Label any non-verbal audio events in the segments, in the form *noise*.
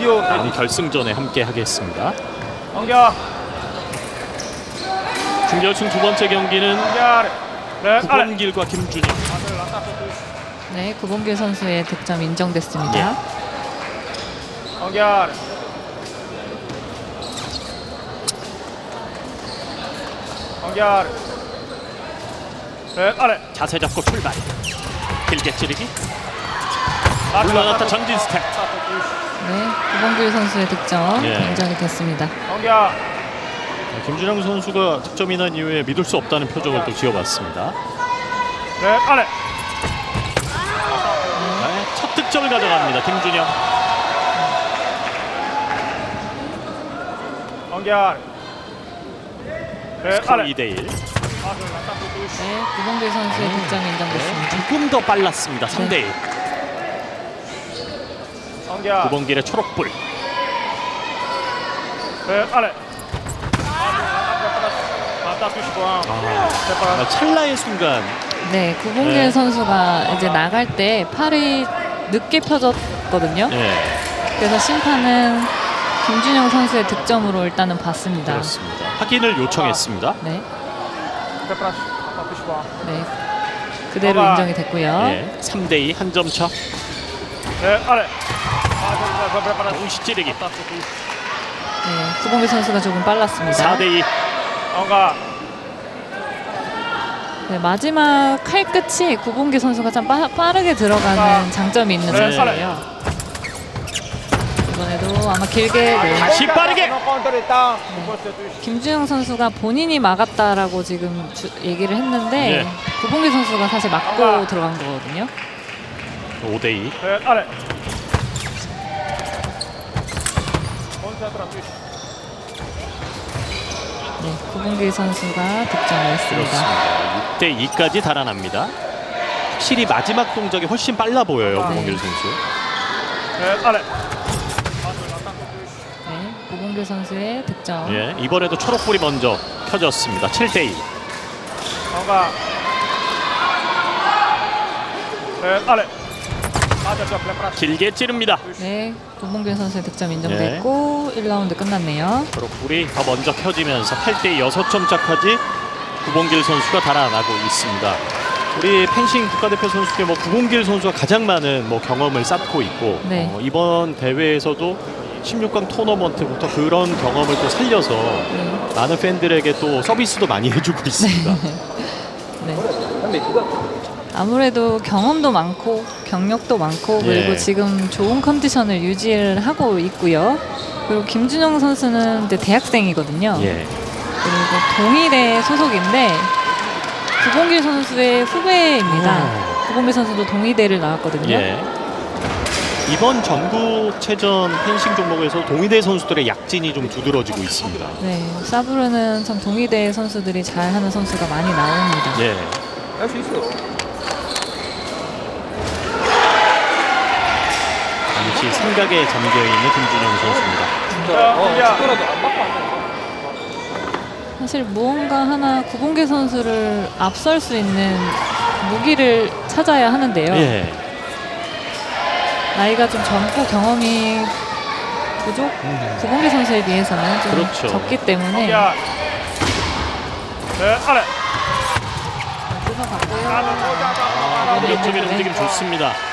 비디오 다음 결승전에 함께 하겠습니다. 연결 준결승 두 번째 경기는 네 아래 구본길과 김준희. 네, 구본길 선수의 득점 인정됐습니다. 네 아래 자세 잡고 출발. 길게 찌르기. 물러났다 전진 스텝. 네, 구본길 선수의 득점 예. 인정이 됐습니다. 연결 김준영 선수가 득점이 난 이후에 믿을 수 없다는 표정을 또 지어봤습니다. 네 아래 네, 첫 득점을 가져갑니다. 김준영. 연결 네 아래 2대 1. 네, 구본길 선수의 득점이 인정됐습니다. 조금 더 빨랐습니다. 3대 1. 연결 구본길의 초록불. 네 아래 맞다 정말 찰나의 순간 네, 구본길 네. 선수가 이제 나갈 때 팔이 늦게 펴졌거든요. 예, 그래서 심판은 김준영 선수의 득점으로 일단은 봤습니다. 그렇습니다. 확인을 요청했습니다. 네, Przepraszam, 네. 그대로. 인정이 됐고요. 예, 3대 2 한 점 차. 네 아래 동시 찌르기. 네, 구본길 선수가 조금 빨랐습니다. 4대 2. 연결 네, 마지막 칼 끝이 구본길 선수가 참 빠, 빠르게 들어가는 장점이 있는 네, 선수예요. 이번에도 아마 길게 네, 다시 빠르게. 김주영 선수가 본인이 막았다라고 지금 주- 얘기를 했는데 네. 구본길 선수가 사실 막고 들어간 거거든요. 5대 2. 네. 네, 구본길 선수가 득점을 했습니다. 그렇습니다. 6대 2까지 달아납니다. 확실히 마지막 동작이 훨씬 빨라 보여요. 네. 구본길 선수. 네 아래 네, 구본길 선수의 득점. 예, 이번에도 초록불이 먼저 켜졌습니다. 7대 2. 연결 네 아래 길게 찌릅니다. 네, 구본길 선수의 득점 인정됐고 1라운드 끝났네요. 초록불이 더 먼저 켜지면서 8대 6점 차까지 구본길 선수가 달아나고 있습니다. 우리 펜싱 국가대표 선수 중에 뭐 구본길 선수가 가장 많은 뭐 경험을 쌓고 있고 네. 어, 이번 대회에서도 16강 토너먼트부터 그런 경험을 또 살려서 네. 많은 팬들에게 또 서비스도 많이 *laughs* 해주고 있습니다. *laughs* 네. 아무래도 경험도 많고 경력도 많고 그리고 예. 지금 좋은 컨디션을 유지를 하고 있고요. 그리고 김준영 선수는 이제 대학생이거든요. 예. 그리고 동일대 소속인데 구본길 선수의 후배입니다. 오. 구본길 선수도 동의대를 나왔거든요. 예. 이번 전국체전 펜싱 종목에서 동의대 선수들의 약진이 좀 두드러지고 있습니다. 네, 사브르는 참 동의대 선수들이 잘하는 선수가 많이 나옵니다. 예. 할 수 있어. 잠시 생각에 잠겨 있는 김준영 선수입니다. 자, 축구라도 안 받고 안 돼. 사실 무언가 하나 구본길 선수를 앞설 수 있는 무기를 찾아야 하는데요. 예. 나이가 좀 젊고 경험이 부족 구본길 선수에 비해서는 좀 그렇죠. 적기 때문에 네 아래 뜯어갔고요. 아, 공격적인 네. 움직임 좋습니다. 하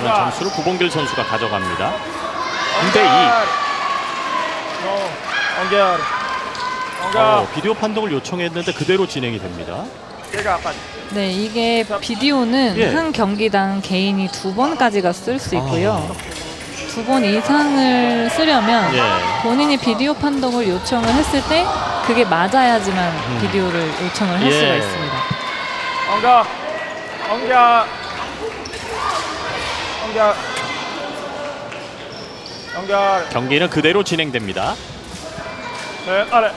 지만 점수를 구본길 선수가 가져갑니다. 2대 2. 어, 연결 어, 비디오 판독을 요청했는데 그대로 진행이 됩니다. 네, 이게 비디오는 예. 한 경기당 개인이 두 번까지가 쓸 수 있고요. 아. 두번 이상을 쓰려면 예. 본인이 비디오 판독을 요청을 했을 때 그게 맞아야지만 음. 비디오를 요청을 할 예. 수가 있습니다. 연결 연결 연결 연결 경기는 그대로 진행됩니다. 네 아래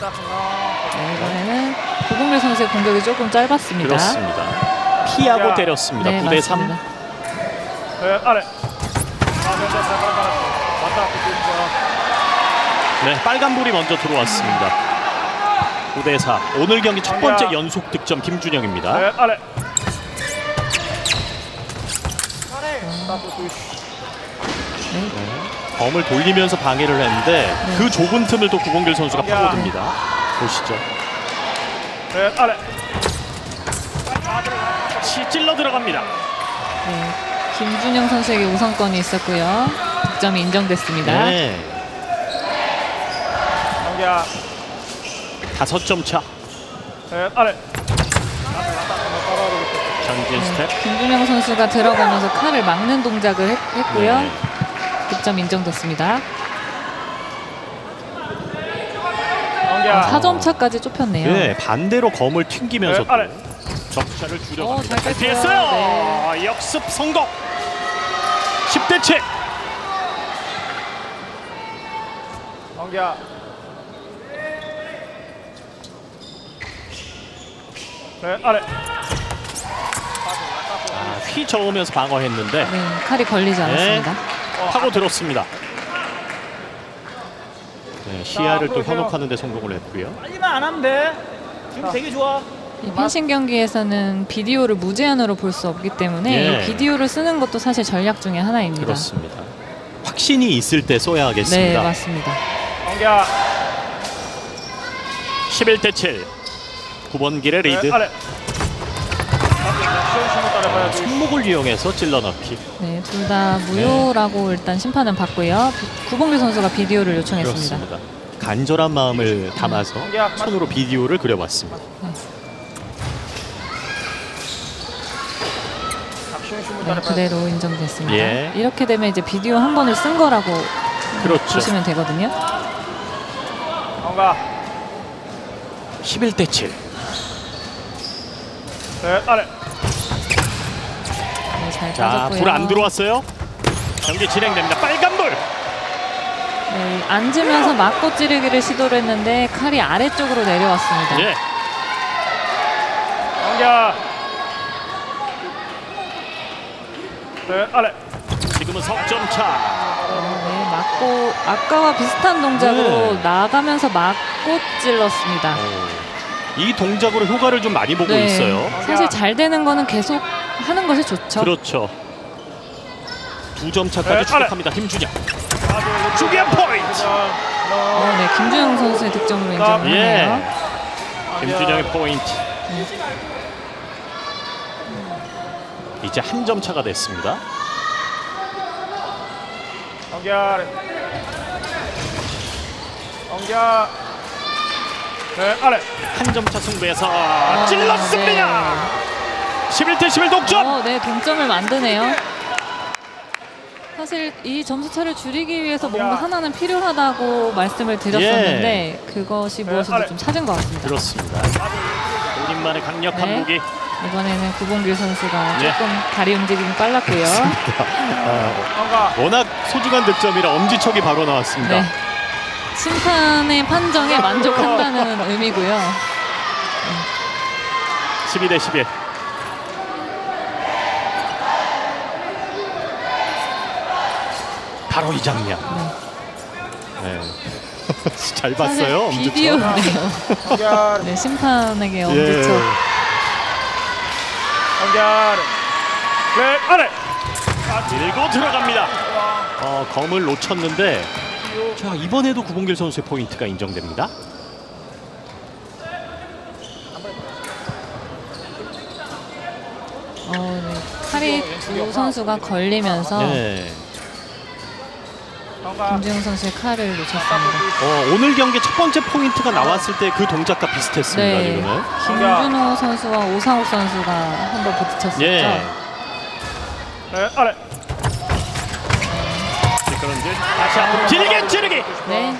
네, 이번에는 구봉길 선수의 공격이 조금 짧았습니다. 그렇습니다. 피하고 야. 때렸습니다. 네, 9대 3. 맞습니다. 네 아래 아 네, 네, 네, 네, 빨간불이 먼저 들어왔습니다. 9대 4. 오늘 경기 첫 번째. 연속 득점 김준영입니다. 네 아래 네. 검을 돌리면서 방해를 했는데 그 좁은 틈을 또 구봉길 선수가 야. 파고듭니다. 보시죠. 네, 아래. 치 찔러 들어갑니다. 네. 김준영 선수에게 우선권이 있었고요. 득점이 인정됐습니다. 네. 경기야. 다섯 점 차. 네, 아래. 전진 스텝. 네, 김준영 선수가 들어가면서 칼을 막는 동작을 했, 고요 네. 득점 인정됐습니다. 경기야. 4점 차까지 좁혔네요. 네, 반대로 검을 튕기면서 네, 아래. 적차를 어, 줄여갑니다. 잘 뺐어요. 피했어요. 역습 성공. 10대 7. 경기야. 네, 아래. 아, 휘 저으면서 방어했는데 네, 칼이 걸리지 않았습니다. 파고 들었습니다. 네, 시야를 또. 현혹하는 데 성공을 했고요. 빨리만 안 하면 돼. 지금 되게 좋아. 이 펜싱 경기에서는 비디오를 무제한으로 볼 수 없기 때문에 예. 이 비디오를 쓰는 것도 사실 전략 중에 하나입니다. 그렇습니다. 확신이 있을 때 써야 네, 하겠습니다. 맞습니다. 경기야. 11대 7. 9번 길의 리드. 네, 손목을 이용해서 찔러 넣기. 네, 둘 다 무효라고 일단 심판은 받고요. 비- 구봉길 선수가 비디오를 요청했습니다. 그렇습니다. 간절한 마음을 담아서 야, 손으로 비디오를 그려봤습니다. 네, 따라봐야지. 그대로 인정됐습니다. 예. 이렇게 되면 이제 비디오 한 번을 쓴 거라고 그렇죠. 보시면 되거든요. 경가. 11대 7. 네, 아래. 네, 잘 자, 빠졌고요. 불 안 들어왔어요. 경기 진행됩니다. 빨간 불. 네, 앉으면서 맞고 찌르기를 시도를 했는데 칼이 아래쪽으로 내려왔습니다. 예. 경기야. 네, 아래. 지금은 석점 차. 네, 맞고 아까와 비슷한 동작으로 네. 나가면서 맞고 찔렀습니다. 이 동작으로 효과를 좀 많이 보고 네, 있어요. 사실 잘 되는 거는 계속 하는 것이 좋죠. 그렇죠. 두 점 차까지 네, 추격합니다. 김준영. 아주 중요한 포인트. 어, 네, 김준영 선수의 득점으로 인정을 예. 하네요. 김준영의 포인트. 이제 한 점 차가 됐습니다. 아래. 경기야. 네, 아래. 한 점 차 승부에서 찔렀습니다. 11대 11 동점. 어, 네, 동점을 만드네요. 사실 이 점수 차를 줄이기 위해서 뭔가 하나는 필요하다고 말씀을 드렸었는데 그것이 무엇인지 아래. 좀 찾은 것 같습니다. 그렇습니다. 본인만의 강력한 네. 무기. 이번에는 구봉길 선수가 네. 조금 다리 움직임이 빨랐고요. 경가. 워낙 소중한 득점이라 엄지척이 바로 나왔습니다. 네. 심판의 판정에 만족한다는 의미고요. 12대 11. 바로 이 장면. 네. *laughs* 잘 봤어요. 비디오네요. 경기야. 네, 심판에게 예. 엄지척. 네, 아래. 밀고 들어갑니다. 어, 검을 놓쳤는데 자 이번에도 구봉길 선수의 포인트가 인정됩니다. 어, 네. 칼이 두 선수가 걸리면서 네. 김주영 선수의 칼을 놓쳤습니다. 어, 오늘 경기 첫 번째 포인트가 나왔을 때 그 동작과 비슷했습니다. 네, 지금은. 김준호 선수와 오상욱 선수가 한 번 부딪혔었죠. 예. 네, 아래. 미끄럼질 다시 앞으로 길게 찌르기. 네.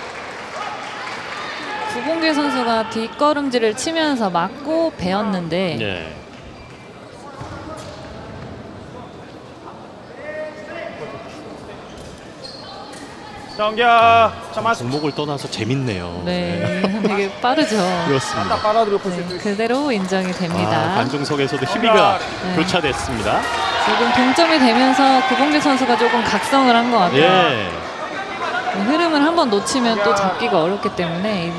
구봉길 선수가 뒷걸음질을 치면서 맞고 베었는데 네. 경기야. 자, 맞. 종목을 떠나서 재밌네요. 네, *laughs* 되게 빠르죠. 그렇습니다. 빨아들여 수 네, 그대로 인정이 아, 됩니다. 관중석에서도 희비가 네. 교차됐습니다. 지금 동점이 되면서 구봉길 선수가 조금 각성을 한 것 같아요. 예. 네, 흐름을 한번 놓치면 또 잡기가 어렵기 때문에 이-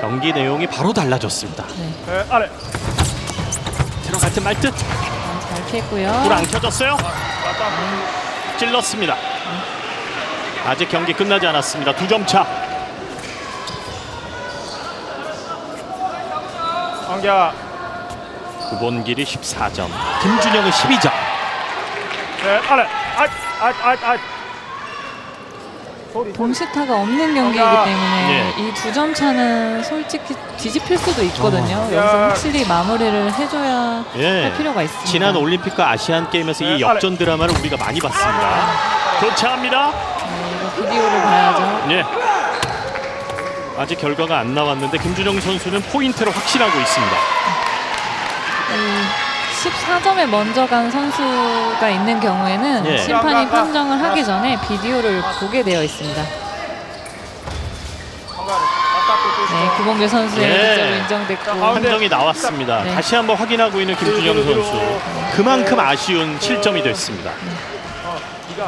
경기 내용이 바로 달라졌습니다. 네, 네, 아래. 들어갈 듯말 듯. 잘 피했고요. 불안 켜졌어요. 찔렀습니다. 아직 경기 끝나지 않았습니다. 두 점 차. 안겨. 구본길이 14점, 김준영은 12점. 네, 아래. 아, 아, 아, 아. 동시타가 없는 경기이기 아, 때문에 네. 이두 점 차는 솔직히 뒤집힐 수도 있거든요. 야. 여기서 확실히 마무리를 해줘야 예. 할 필요가 있습니다. 지난 올림픽과 아시안 게임에서 이 네, 역전 드라마를 우리가 많이 봤습니다. 교체합니다. 네, 비디오를 봐야죠. 예. 아직 결과가 안 나왔는데 김준영 선수는 포인트를 확신하고 있습니다. 이 14점에 먼저 간 선수가 있는 경우에는 예. 심판이 판정을 하기 전에 비디오를 보게 되어 있습니다. 네, 구봉길 선수의 예. 득점으로 인정됐고 판정이 나왔습니다. 네. 다시 한번 확인하고 있는 김준영 선수. 그만큼 아쉬운 실점이 됐습니다.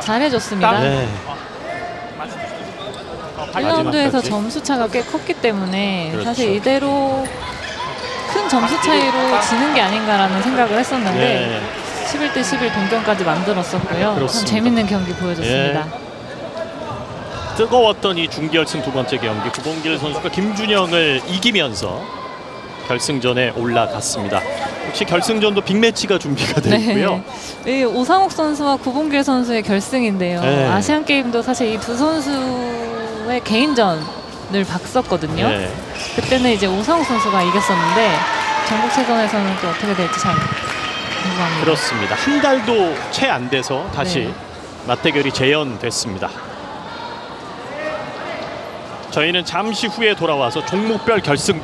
잘해줬습니다. 네. 1라운드에서 마지막까지. 점수 차가 꽤 컸기 때문에 그렇죠. 사실 이대로 큰 점수 차이로 지는 게 아닌가라는 생각을 했었는데 네. 11대 11 동점까지 만들었었고요. 참 그렇습니다. 재밌는 경기 보여줬습니다. 뜨거웠던 이 중결승 두 번째 경기 구봉길 선수가 김준영을 이기면서 결승전에 올라갔습니다. 혹시 결승전도 빅매치가 준비가 *laughs* 되어 있고요. 네. 이 오상욱 선수와 구봉길 선수의 결승인데요. 네. 아시안 게임도 사실 이 두 선수 의 개인전을 봤었거든요. 네. 그때는 이제 오상욱 선수가 이겼었는데 전국체전에서는 또 어떻게 될지 잘 궁금합니다. 그렇습니다. 한 달도 채 안 돼서 다시 네. 맞대결이 재연됐습니다. 저희는 잠시 후에 돌아와서 종목별 결승